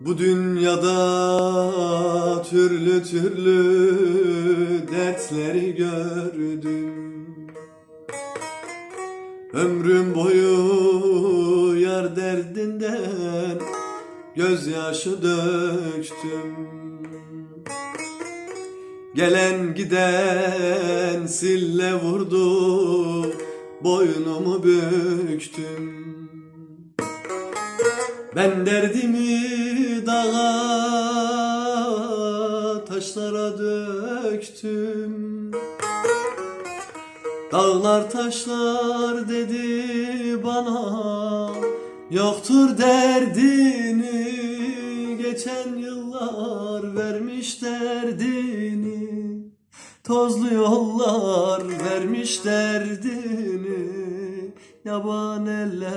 Bu dünyada türlü türlü dertleri gördüm. Ömrüm boyu yar derdinden gözyaşı döktüm. Gelen giden sille vurdu boynumu büktüm. Ben derdimi dağa taşlara döktüm. Dağlar taşlar dedi bana Yoktur derdini. Geçen yıllar vermiş derdini Tozlu yollar vermiş derdini. Yaban eller